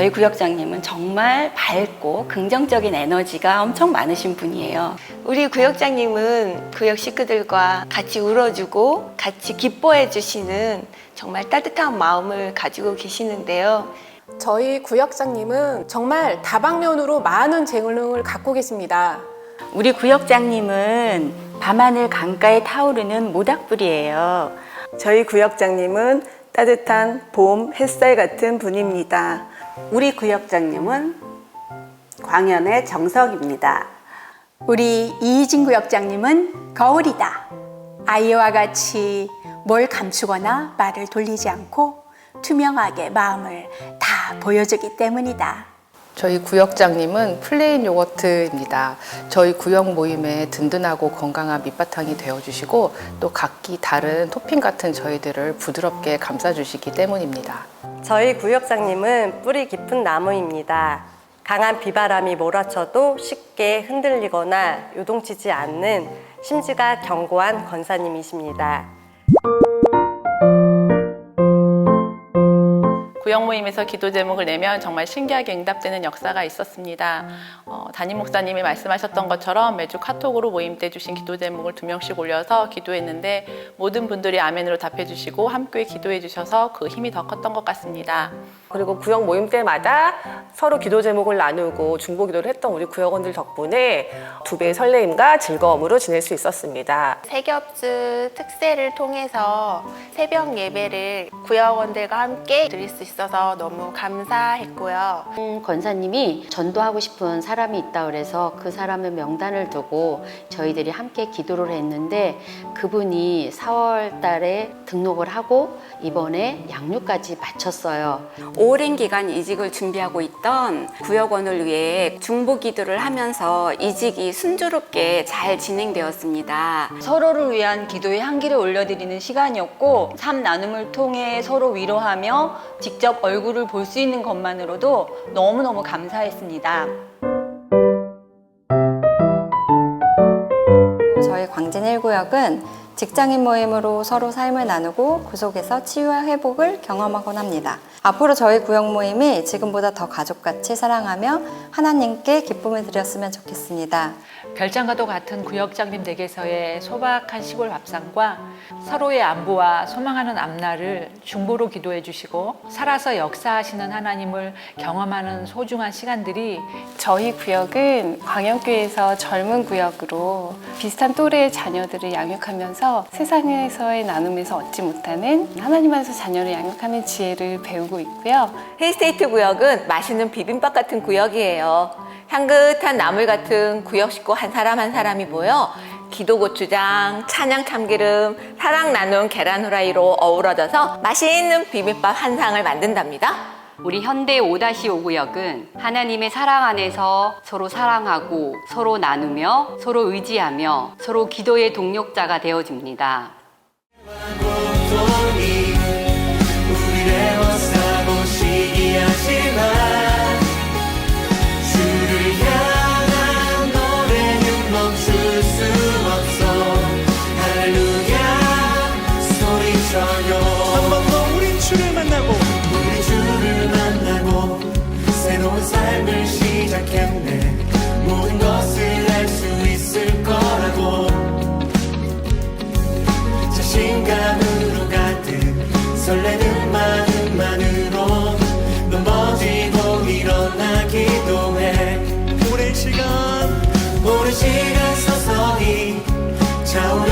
저희 구역장님은 정말 밝고 긍정적인 에너지가 엄청 많으신 분이에요. 우리 구역장님은 구역 식구들과 같이 울어주고 같이 기뻐해 주시는 정말 따뜻한 마음을 가지고 계시는데요. 저희 구역장님은 정말 다방면으로 많은 재능을 갖고 계십니다. 우리 구역장님은 밤하늘 강가에 타오르는 모닥불이에요. 저희 구역장님은 따뜻한 봄 햇살 같은 분입니다. 우리 구역장님은 광연의 정석입니다. 우리 이희진 구역장님은 거울이다. 아이와 같이 뭘 감추거나 말을 돌리지 않고 투명하게 마음을 다 보여주기 때문이다. 저희 구역장님은 플레인 요거트입니다. 저희 구역 모임에 든든하고 건강한 밑바탕이 되어주시고 또 각기 다른 토핑 같은 저희들을 부드럽게 감싸주시기 때문입니다. 저희 구역장님은 뿌리 깊은 나무입니다. 강한 비바람이 몰아쳐도 쉽게 흔들리거나 요동치지 않는 심지가 견고한 권사님이십니다. 구역 모임에서 기도 제목을 내면 정말 신기하게 응답되는 역사가 있었습니다. 어, 담임 목사님이 말씀하셨던 것처럼 매주 카톡으로 모임 때 주신 기도 제목을 두 명씩 올려서 기도했는데 모든 분들이 아멘으로 답해 주시고 함께 기도해 주셔서 그 힘이 더 컸던 것 같습니다. 그리고 구역 모임 때마다 서로 기도 제목을 나누고 중보 기도를 했던 우리 구역원들 덕분에 두 배의 설레임과 즐거움으로 지낼 수 있었습니다. 세겹주 특세를 통해서 새벽 예배를 구역원들과 함께 드릴 수 있 어서 너무 감사했고요. 음, 권사님이 전도하고 싶은 사람이 있다 그래서 그 사람의 명단을 두고 저희들이 함께 기도를 했는데 그분이 4월 달에 등록을 하고 이번에 양육까지 마쳤어요. 오랜 기간 이직을 준비하고 있던 구역원을 위해 중보 기도를 하면서 이직이 순조롭게 잘 진행되었습니다. 서로를 위한 기도의 향기를 올려드리는 시간이었고 삶 나눔을 통해 서로 위로하며 직접 얼굴을 볼 수 있는 것만으로도 너무너무 감사했습니다. 저희 광진 1구역은 직장인 모임으로 서로 삶을 나누고 그 속에서 치유와 회복을 경험하곤 합니다. 앞으로 저희 구역 모임이 지금보다 더 가족같이 사랑하며 하나님께 기쁨을 드렸으면 좋겠습니다. 별장과도 같은 구역장님 댁에서의 소박한 시골 밥상과 서로의 안부와 소망하는 앞날을 중보로 기도해 주시고 살아서 역사하시는 하나님을 경험하는 소중한 시간들이 저희 구역은 광역교회에서 젊은 구역으로 비슷한 또래의 자녀들을 양육하면서 세상에서의 나눔에서 얻지 못하는 하나님 안에서 자녀를 양육하는 지혜를 배우고 있고요. 힐스테이트 구역은 맛있는 비빔밥 같은 구역이에요. 향긋한 나물 같은 구역 식구 한 사람 한 사람이 모여 기도 고추장, 찬양 참기름, 사랑 나눔 계란 후라이로 어우러져서 맛있는 비빔밥 한 상을 만든답니다. 우리 현대 5-5 구역은 하나님의 사랑 안에서 서로 사랑하고 서로 나누며 서로 의지하며 서로 기도의 동력자가 되어집니다. 시작했네 모든 것을 알 수 있을 거라고. 자신감으로 가득 설레는 마음만으로 넘어지고 일어나 기도 해. 오랜 시간 오랜 시간 서서히 차오르